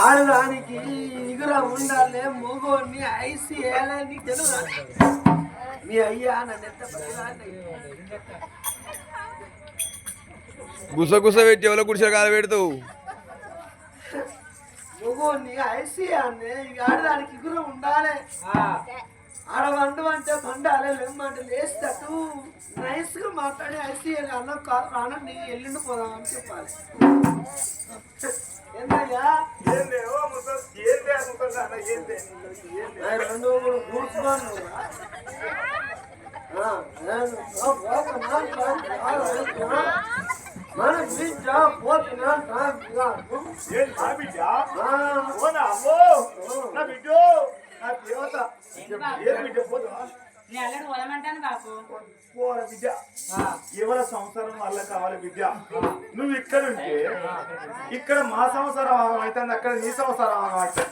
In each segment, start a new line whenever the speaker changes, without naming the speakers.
ఆడదానికి ఇగుర ఉండాలి మొగోని ఐసి ఏలని తెలుసు మీ అయ్యా నన్ను ఎంత
గుస గుస పెట్టి ఎవరో కుడిసే కాలు పెడతావు?
మొగోని ఐసి అని ఆడదానికి ఇగుర ఉండాలి. ఆడ వండు అంటే బండాలి లెమ్మంటే లేస్తట్టు నైస్గా మాట్లాడి ఐసి అన్న కాదు రానండి ఎల్లుండి పోదాం అని చెప్పాలి. ఏందయ్యా? రెండు మూడు గూడ్స్ బండ్లు రా. ఆ, నేను, ఆ, పోతున్నాను, రా, రా. మన బిడ్డ పోతున్నాను, రా, రా. ఆ,
నేను వదమంటాను బాపు
ఎవరి సంసారం వల్ల కావాలి విద్య నువ్వు ఇక్కడ ఉంటే ఇక్కడ మా సంసారం అవుతుంది అక్కడ నీ సంసారం అవుతుంది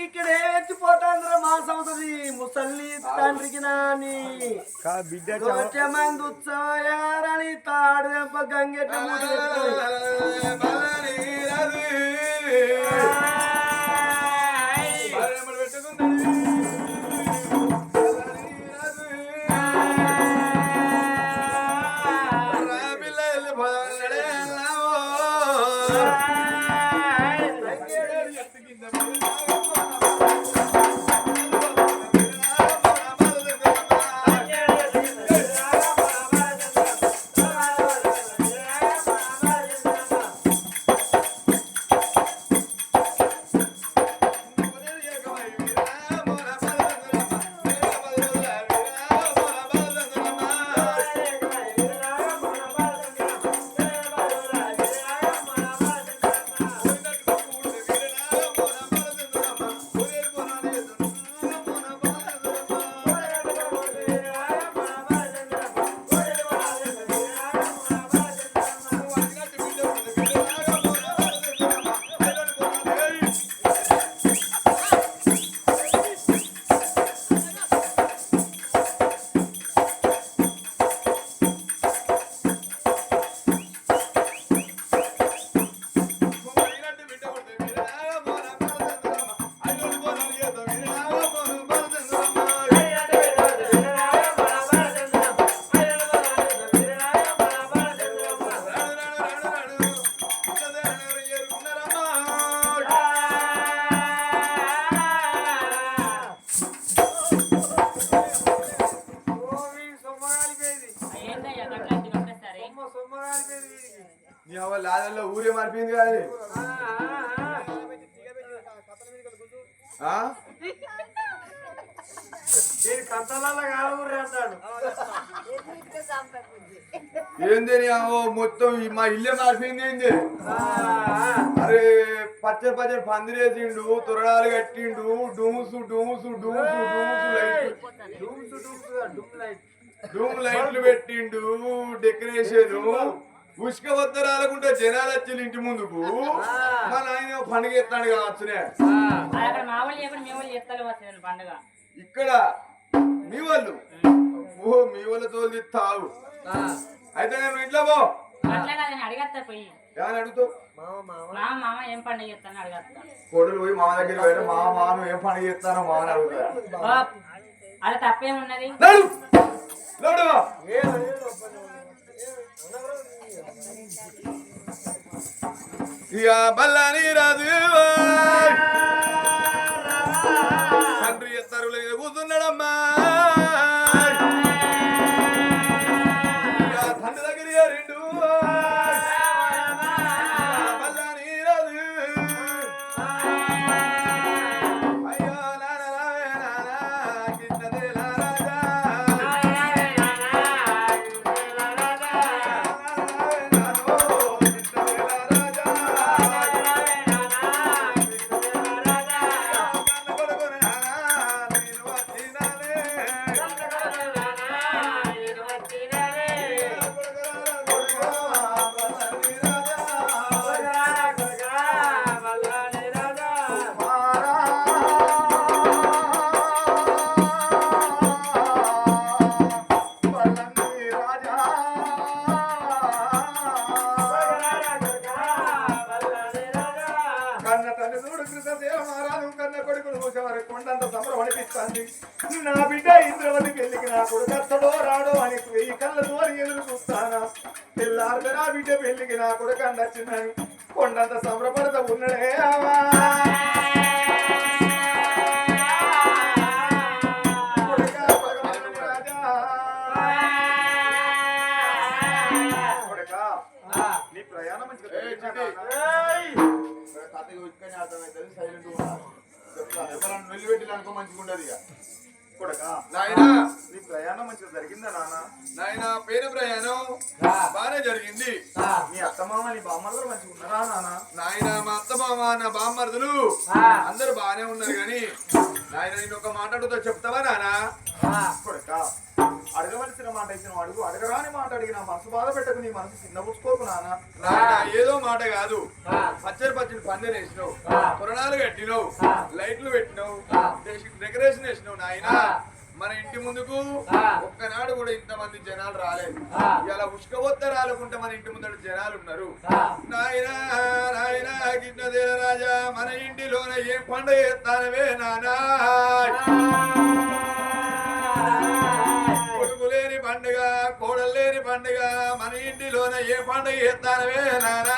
ఇక్కడ
ఎత్తిపోతాందిరా మా సంవత్సరం. ముసల్లి తండ్రికి నాని.
బిడ్డ
ఉత్సవయారని తాడు గంగెట్ట
మొత్తం ఈ మా ఇల్లే మారిపోయింది ఏంది అరే పచ్చడి పచ్చడి పందిరేసిండు తొరడాలు కట్టిండు డూమ్స్ డూమ్స్ డూమ్స్ డూమ్స్ లైట్.
డూమ్స్ డూమ్స్ డూమ్ లైట్.
డూమ్ లైట్లు పెట్టిండు డెకరేషన్. ఉష్క వద్దరాలకుంటే జనాలు వచ్చి ఇంటి ముందుకు. మా నాయన పండుగ ఎత్తాడు కావచ్చునే. ఇక్కడ మీ వాళ్ళు? ఓ మీ వాళ్ళతో తావు అయితే నేను ఇంట్లో పో.
మామ మామ.
మామ
కోడలు పోయి మామ దగ్గర పోయి మా మాను ఏం పండుగ చేస్తానో మామ అని అడుగుతా
అది తప్పేమున్నది?
ఇక బల్లని రాదు
దూరం ఎదురు చూస్తానా తెల్లారితే నా బిడ్డ పెళ్ళికి నా కొడుకు అందచ్చిందని కొండంత సంబరపడతా ఉన్నడే నీ ప్రయాణం మంచిగా?
కథకి ఉక్కని అర్థమవుతుంది సైలెంట్ వెళ్ళిపెట్టి అనుకో మంచిగా ఉండదు ఇక.
కొడుకా,
నాయనా.
నీ ప్రయాణం మంచిగా జరిగిందా నాన్న?
నాయన పేరు ప్రయాణం. బానే జరిగింది.
నీ అత్తమామ నీ బామ్మలు మంచిగా ఉన్నారా నాన్న?
నాయన మా అత్త మామ నా బామ్మర్దులు. అందరు బానే ఉన్నారు కానీ నాయన నేను ఒక మాట చెప్తావా నానా
కొడుక. అడగవలసిన మాట నువ్వు అడుగు అడగరాని మాట అడిగిన మనసు బాధ పెట్టకు నీ మనసు చిన్న పుచ్చుకోకు నాన్న.
ఏదో మాట కాదు. పచ్చడి పచ్చడి పందిరి వేసినావు. పురణాలు కట్టినావు. లైట్లు పెట్టినావు. డెక- డెకరేషన్ వేసినావు నాయన. మన ఇంటి ముందుకు ఒక్కనాడు కూడా ఇంతమంది జనాలు రాలేదు. ఇలా ఉష్కబొత్త రాలకుంటే మన ఇంటి ముందర జనాలు ఉన్నారు. నాయన మన ఇంటిలోన ఏం పండుగ చేస్తానవే నానా. పండుగ కోడలు లేని పండుగ మన ఇంటిలోన ఏ పండుగ చేస్తానవే నానా?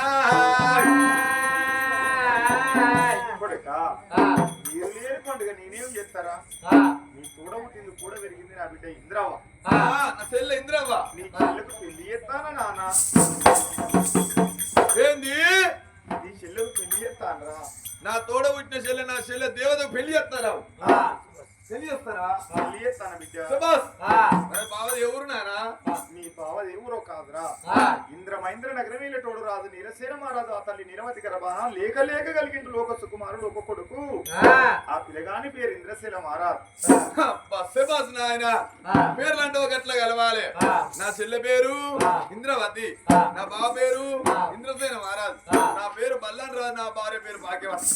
లేని పండుగ నేనేం చేస్తారా? నీ తోడ పుట్టింది కూడా పెరిగింది నా బిడ్డ ఇంద్రావ
నా చెల్లె ఇంద్రవ్వ.
నీ చెల్లెకు పెళ్ళి చేస్తానా నాన్న
ఏంది?
నీ చెల్లెకు పెళ్ళి చేస్తానరా.
నా తోడ పుట్టిన చెల్లె నా చెల్లె దేవత పెళ్ళి చేస్తారా? పెళ్ళి చేస్తారా?
పెళ్ళి చేస్తానా బిడ్డ?
సుభాష్! మరి బావ ఎవరు నానా
నీ బావ ఎవరో కాదురా? ఇంద్ర మహేంద్ర నగరం వెళ్ళేటోడు రాదు నీరసేన మహారాజు ఆ తల్లి నిరవతి గర్భాన లేక లేక కలిగిండు లోక సుకుమారుడు ఒక కొడుకు. ఆ. పిల్లగాని పేరు ఇంద్రసేన మహారాజ్.
సుభాష్ నాయన పేర్లు అంటే ఒక ఎట్లా కలవాలి నా చెల్లె పేరు ఇంద్రవతి నా బావ పేరు ఇంద్రసేన మహారాజ్. నా పేరు బల్లాన్ రాజు నా భార్య పేరు భాగ్యవతి.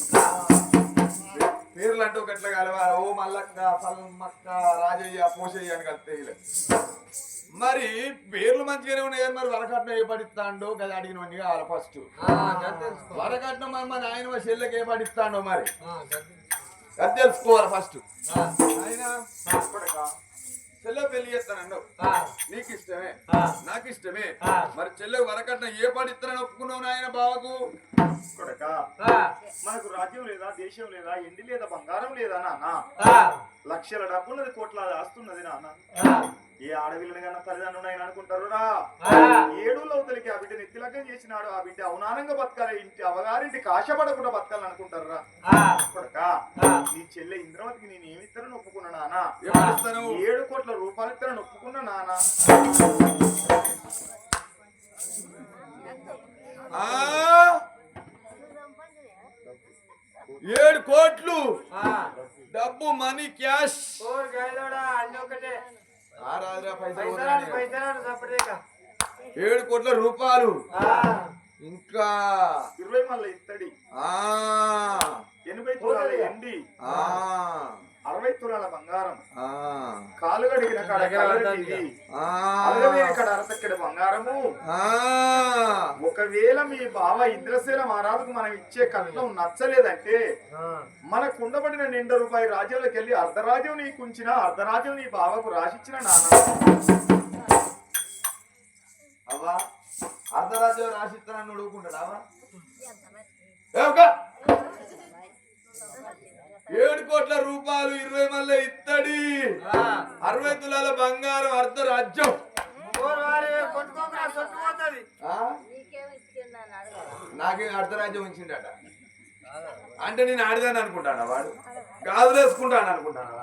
పేర్లు అంటే ఒక ఎట్లా కలవాలి ఓ మల్లక్క సల్మక్క రాజయ్య పోషయ్య అని కలిస్తే ఇలా. మరి పేర్లు మంచిగానే ఉన్నాయి మరి? వరకట్నం ఏ పడిస్తాడో? గది అడిగినవన్నీ కావాలి ఫస్ట్ వరకట్నం మరి ఆయన మా చెల్లెకి ఏ పడిస్తాడో మరి? అది తెలుసుకోవాలి. ఫస్ట్ ఆయన
కొడుకా
చెల్లె పెళ్ళి చేస్తానండు నీకు ఇష్టమే నాకు ఇష్టమే మరి చెల్లె వరకట్నం ఏ పడిస్తానని ఒప్పుకున్నావు నాయన బావకు?
కొడక. మనకు రాజ్యం లేదా దేశం లేదా ఎండి లేదా బంగారం లేదా నాన్న? లక్షల డబ్బున్నది కోట్ల ఆస్తున్నది నాన్న. ఏ ఆడవిల్లని కన్నా తల్లిదండ్రులు ఆయన అనుకుంటారు రా? ఏడు లవతలకి ఆ బిడ్డ నెత్తిలగ్గం చేసినాడు ఆ బిడ్డ అవనానంగా బతకాలి. ఇంటి అవగారింటి కాశపడకుండా బతకాలని అనుకుంటారు రా. కొడక నీ చెల్లె ఇంద్రవతికి నేను ఏమి ఇస్తానని ఒప్పుకున్నా
పడిస్తాను
ఏడు కోట్ల రూపాయలు ఇస్తానని ఒప్పుకున్నా నాన్న
ఆ. ఏడు కోట్లు. డబ్బు మనీ క్యాష్. ఊరగానే. ఏడు కోట్ల రూపాయలు. ఇంకా.
ఇరవై మళ్ళీ ఇత్తడి.
ఆ.
ఎనభై తులాల ఎండి
ఆ.
అరవై తులాల బంగారం.
ఆ.
కాలు గడిగిన కాడ కలరటిది.
ఆ.
అలగవేని కాడ అరతక్కడి బంగారము.
ఆ.
ఒకవేళ మీ బావ ఇంద్రసేన మహారాజుకు మనం ఇచ్చే కట్నం నచ్చలేదంటే మన కుండబడిన నిండు రూపాయి రాజ్యంలోకి వెళ్ళి అర్ధరాజ్యం నీకు ఉంచిన అర్ధరాజ్యం నీ బావకు రాసిచ్చిన నాన్న.
అవ్వా అర్ధరాజ్యం రాసిస్తానని ఉడుకుంటాడు అవ్వా ఏ ఒక్క ఏడు కోట్ల రూపాయలు ఇరవై మళ్ళీ ఇత్తడి. అరవై తులాల బంగారం అర్ధ రాజ్యం? నాకే అర్ధరాజ్యం ఉంచిండట అంటే నేను ఆడదాన్ని అనుకుంటాడా వాడు? గాజులు వేసుకుంటాను అనుకుంటానా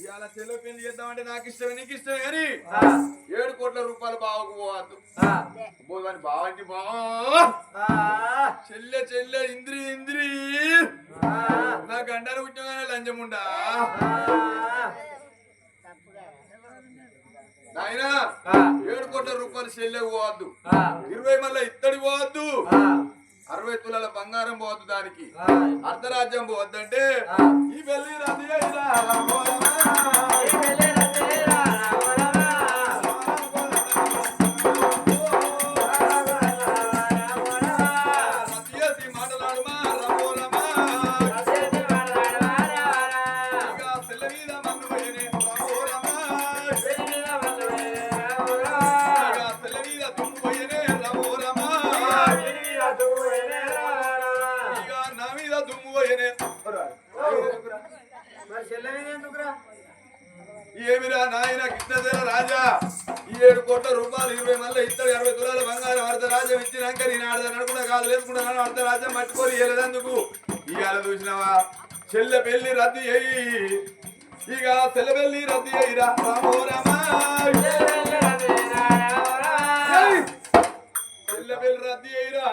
ఇవాళ చెల్లె పెళ్ళి చేద్దామంటే నాకు ఇష్టమే నీకు ఇష్టమే కానీ ఏడు కోట్ల రూపాయలు బావకు పోవద్దు. పోదని బావంటి బావా చెల్లె చెల్లె ఇంద్రి ఇంద్రి. నా గంటలు పుట్టగానే లంచముండా నాయనా ఏడు కోట్ల రూపాయలు చెల్లె పోవద్దు. ఇరవై మళ్ళీ ఇత్తడి పోవద్దు. అరవై తులాల బంగారం పోవద్దు దానికి. అర్ధరాజ్యం పోవద్దంటే ఈ పెళ్ళి నాయన కిట్నదేర రాజా. ఈ ఏడు కోట్ల రూపాయలు ఇరవై మల్ల ఇస్తాడు ఇరవై తులాల బంగారం అర్ధ రాజ్యం ఇచ్చినాక నేను ఆడదాను అనుకున్నా కాదు లేదుకున్నాను అర్ధ రాజ్యం మట్టుకోరు ఇవ్వలేదందుకు ఇవాళ చూసినావా? చెల్లె పెళ్ళి రద్దు అయ్యి ఇక చెల్లె పెళ్ళి రద్దు అయ్యి రామో రమా. చెల్లె పెళ్ళి రద్దు చేయిరా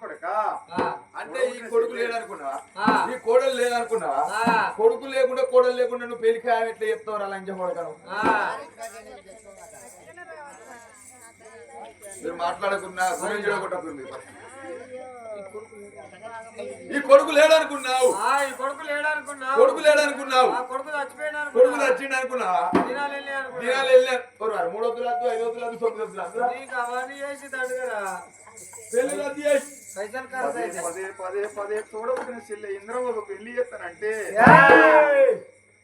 కొడకా.
అంటే ఈ కొడుకు లేదనుకున్నావా? ఈ కోడలు లేదనుకున్నావా? కొడుకు లేకుండా కోడలు లేకుండా నువ్వు పెళ్ళి ఖాయం ఎట్లా చెప్తావు లంచం కొడకను మీరు మాట్లాడకున్నా గురించి చూడకుండా ఈ కొడుకు లేడనుకున్నావు
ఈ కొడుకు లేడనుకున్నా
కొడుకు లేడనుకున్నావు
ఆ కొడుకు చచ్చిపోయినా
కొడుకు వచ్చిండు అనుకున్నావా.
దినాలు వెళ్ళి అనుకున్నా
దినాలు వెళ్ళా మూడు వద్దులు వద్దు ఐదు వద్దులు వద్దు. తొమ్మిది వద్దులు
చేసి తండ్రిగా
పెళ్ళి రద్దు చేసి
పదే పదే పదే పదే తోడబుట్టిన చెల్లె ఇంద్రబాబు పెళ్ళి చేస్తానంటే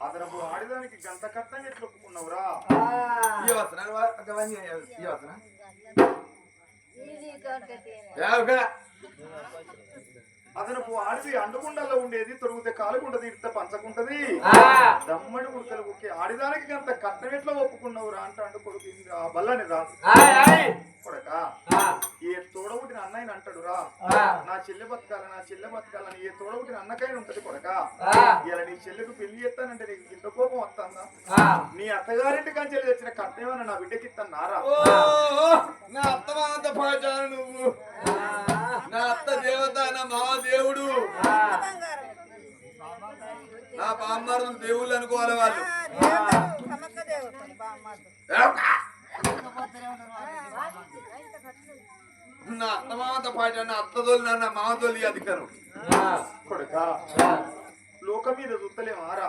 అతను ఆడదానికి గంట కట్టంగా ఎట్లా ఒప్పుకున్నావురా?
ఈ
అతను ఆడిది అండుకుండల్లో ఉండేది తొరుగుతే కాలుకుంటది ఇడితే పంచకుంటది. దమ్మడి ఉడకలు ఒకే ఆడిదానికి గంత కట్టం ఎట్లా ఒప్పుకున్నావురా అంటాడు కొడుకు ఇంద్ర బల్లని రా కొడక ఏ తోడబుట్టిన అన్నయ్యని అంటాడు రా. నా చెల్లె బతకాల నా చెల్లె బతకాలని ఏ తోడబుట్టిన అన్నకైనా ఉంటది కొడక. ఇలా నీ చెల్లెకు పెళ్ళి చేస్తానంటే నీకు ఇంత కోపం వస్తుందా? నీ అత్తగారింటి కంచెలు తెచ్చిన కట్నేమన్నా నా బిడ్డకి ఇస్తాను నారా
ఓ, నా అత్తమాంత పాచారు నువ్వు. నా అత్త దేవత నా మామ దేవుడు నా బామ్మారులు దేవుళ్ళు అనుకోవాలి వాళ్ళు. నా అత్తమాంత పాట నా అత్తదోలు నా మామతోలి అధికారం.
కొడక లోకం మీద చూస్తలేం ఆరా?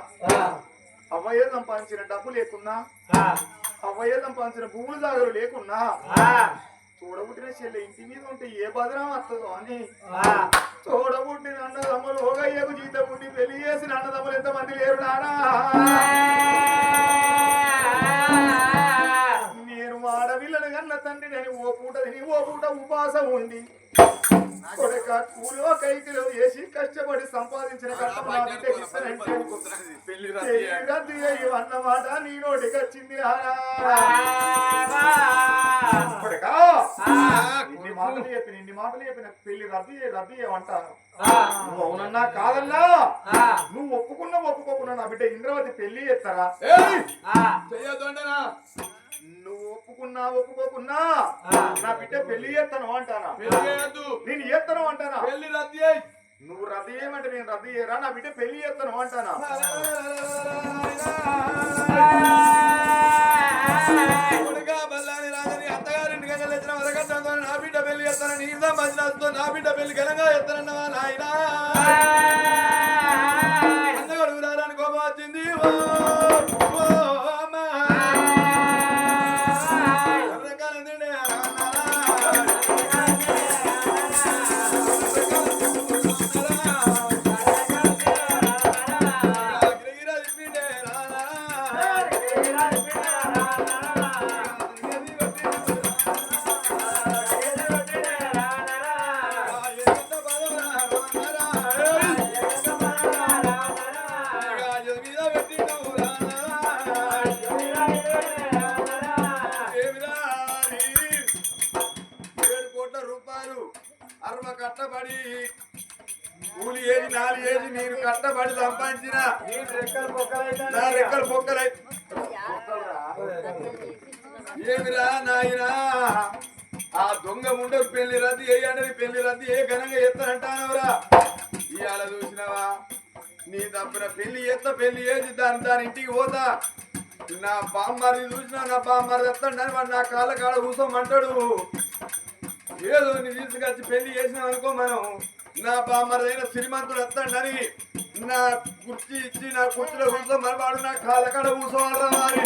అవ్వయ్య సంపాదించిన డబ్బు లేకున్నా? అవ్వయ్య సంపాదించిన భూములు జాగలు లేకున్నా? తోడబుట్టిన చెల్లె ఇంటి మీద ఉంటే ఏ బదనం వస్తుందో అని? తోడబుట్టిన అన్నదమ్ములు హోగయ్యకు జీత పుట్టి పెళ్ళి చేసిన అన్నదమ్ములు ఎంతమంది లేరు నానా? నేను ఆడపిల్లను కన్న తండ్రి నేను ఓ పూట తిని ఓ పూట ఉపాసం ఉండి కొడుక కూలో కైకిలో వేసి కష్టపడి సంపాదించిన కట్ట మా బిడ్డకి ఇస్తానంటే
పెళ్ళి
చెయ్యి రద్దు చెయ్యి అన్నమాట నీ నోటికి వచ్చింది. కొడుకా, ఇన్ని మాటలు చెప్పిన ఇన్ని మాటలు చెప్పిన పెళ్ళి రద్దు రద్దు చేయమంటాను నువ్వు అవునన్నా కాదన్నా? నువ్వు ఒప్పుకున్నా ఒప్పుకోకున్నా నా బిడ్డ ఇంద్రవతి పెళ్ళి చేస్తారా? నువ్వు ఒప్పుకున్నా ఒప్పుకోకున్నా నా బిడ్డ పెళ్ళి చేస్తాను అంటానా? నేను చేస్తాను అంటానా?
పెళ్ళి రద్దు
నువ్వు రద్దు చేయమంటే నేను రద్దు చేయరా? నా బిడ్డ పెళ్ళి చేస్తాను అంటానా?
నా బిడ్డ పెళ్ళి చేస్తానని నా బిడ్డ పెళ్ళి ఘనంగా చేస్తానన్నవా నాయనా? అరవ కట్టబడి. కూలి ఏది నాలుగు ఏది నేను కట్టబడి సంపాదించిన నా రెక్కలు పొక్కలై ఏమిరా నాయనా? ఆ దొంగ ముండకు పెళ్ళి రద్దు చేయండి పెళ్ళి రద్దు ఏ ఘనంగా ఎత్తనంటానవరా ఇవాళ చూసినావా? నీ తప్పున పెళ్ళి ఎత్త పెళ్ళి ఏది దాని దాని ఇంటికి పోతా. నా బామ్మారి చూసినా నా బామ్మారి ఎత్తండి వాడు నా కాళ్ళ కాడ కూసోమంటాడు. ఏదో నీ తీసుకొచ్చి పెళ్ళి చేసినాం అనుకో మనం. నా బామరైన శ్రీమంతుడు వస్తాడని నా కుర్చీ ఇచ్చి నా కుర్చీలో కూర్చో మనవాడు నా కాళ్ళ కాడ కూర్చోవాలరా మరి.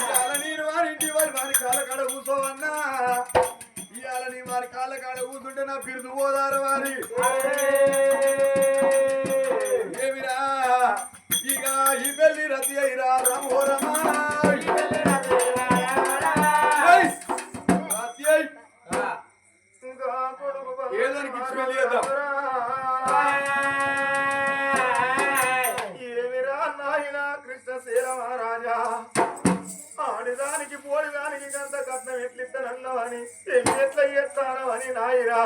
ఇవాళ నేను వారి ఇంటి వారి వారి కాళ్ళ కాడ కూర్చోవన్నా. ఇవాళ నీ వారి కాళ్ళ కాడ కూర్చుంటే నా పిరుదు పోదారు వారి ఏమిరా? ఇక ఈ పెళ్ళి రద్దీ అయిరా రమో
ఎట్లిస్తానన్నావు అని ఎట్లా చేస్తాను అని నాయరా.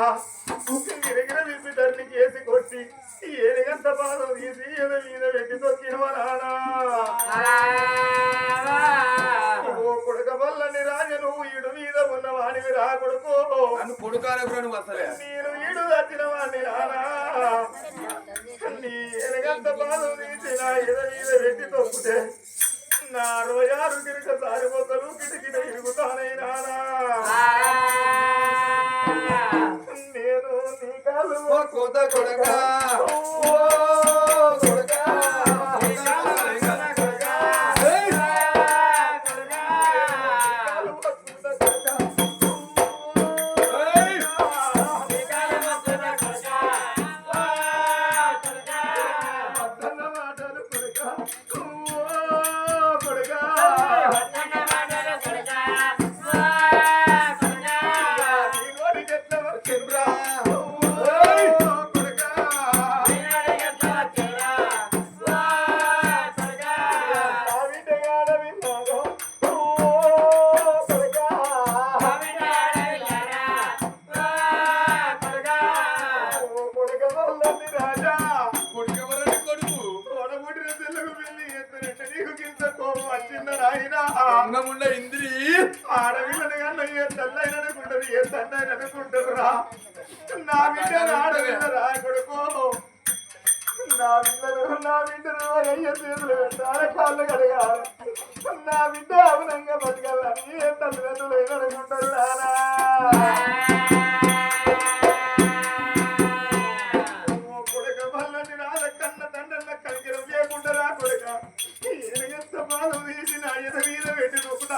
గిరగిర విప్పి ధరని కేసి కొట్టి ఏనుగంత బాధ తీసి ఏదో మీద పెట్టి తొక్కినవరానా ఓ కొడుక వల్లని రాజ నువ్వు ఇడు మీద ఉన్న వాడివి రా కొడుకో. నేను ఈడు వచ్చిన వాడిని రానా నీ ఎనగంత బాధ తీసి నా ఎద మీద పెట్టి తొక్కితే నా అరవై ఆరు గిరిక సారి మొక్కలు కిటకిట ఇరుగుతానై రానా నేను నీ కాలు
ఓ కోత కొడకా.
నాయనా.
ఇంద్రి
ఆడవిల్లని కన్నా ఏ తల్లైన అనుకుంటది ఏ తండ్రి అనుకుంటారు రా నా ఆడవిల్ల రా కొడుకో నా బిడ్డను నా బిడ్డను అయ్య చేతులు పెట్టాలి కాళ్ళు కడగాలి. నా బిడ్డ అవునంగా బతకాలని ఏ తల్లిదండ్రులు అనుకుంటారు రానా మీద పెట్టి నొక్కుతా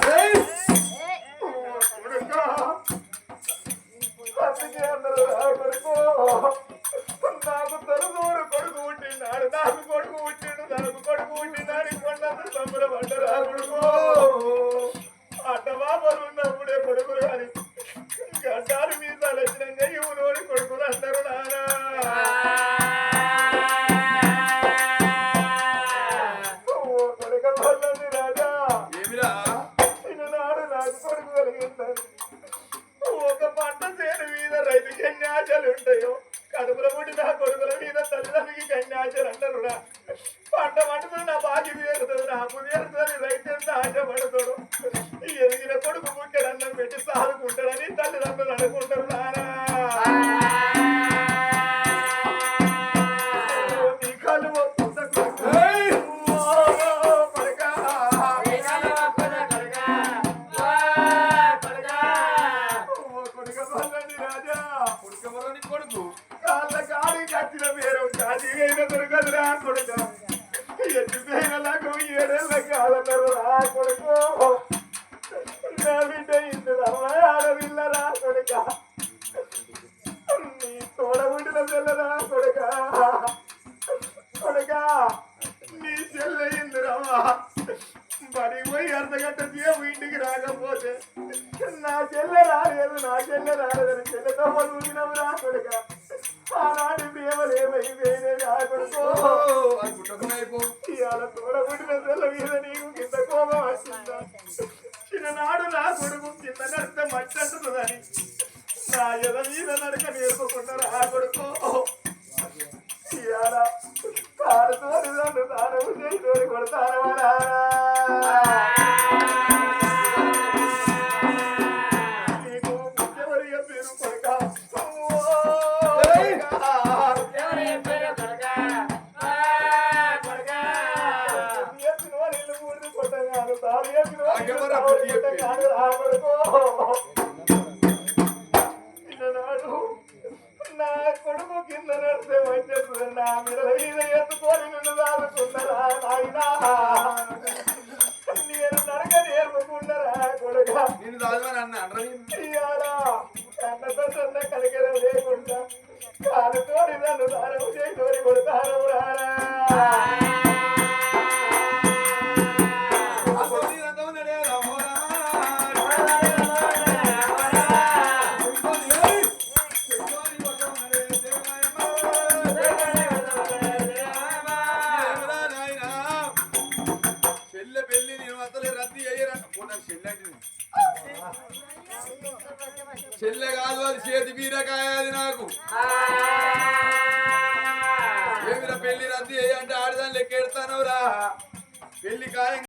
మీద తల్లిదండ్రికి కన్యాశలు అంటారురా పంట పండుతుంది నా బాకి తీరుతుంది నాకు తీరుతుంది రైతు ఎంత ఆశపడతాడు ఎదిగిన కొడుకు ముక్కడన్నం పెట్టి సాదుకుంటాడని తల్లిదండ్రులు అనుకుంటారు నానా కొడుక నీ తోడబుట్టిన పిల్లరా కొడుక కొడుక నీ చెల్ల ఇందురమ్మా. బడి పోయి అర్ధగంట సేపు ఇంటికి రాకపోతే నా చెల్లె రాలేదు నా చెల్లె రాలేదని చెల్లెతో ఊగినవు రా కొడుక ఆనాటి ప్రేమలు ఏమైపోయినాయి రా కొడుకో.
ఓ, అది పుట్టకుండా అయిపో.
ఇవాళ తోడబుట్టిన పిల్ల మీద నీకు కింద కోపం వచ్చిందా? చిన్ననాడు నా కొడుకు కింద నడిస్తే మట్టి అంటున్నదని నా ఎద మీద నడక నేర్పకుండా రా కొడుకు. ఇవాళ కారుతో నన్ను తాను చేసి కొడతాను వాళ్ళ కన్నతో సన్న కలిగర లేకుండా కాలుతో నన్ను దారం చేసి కొడతారు రారా.
guy.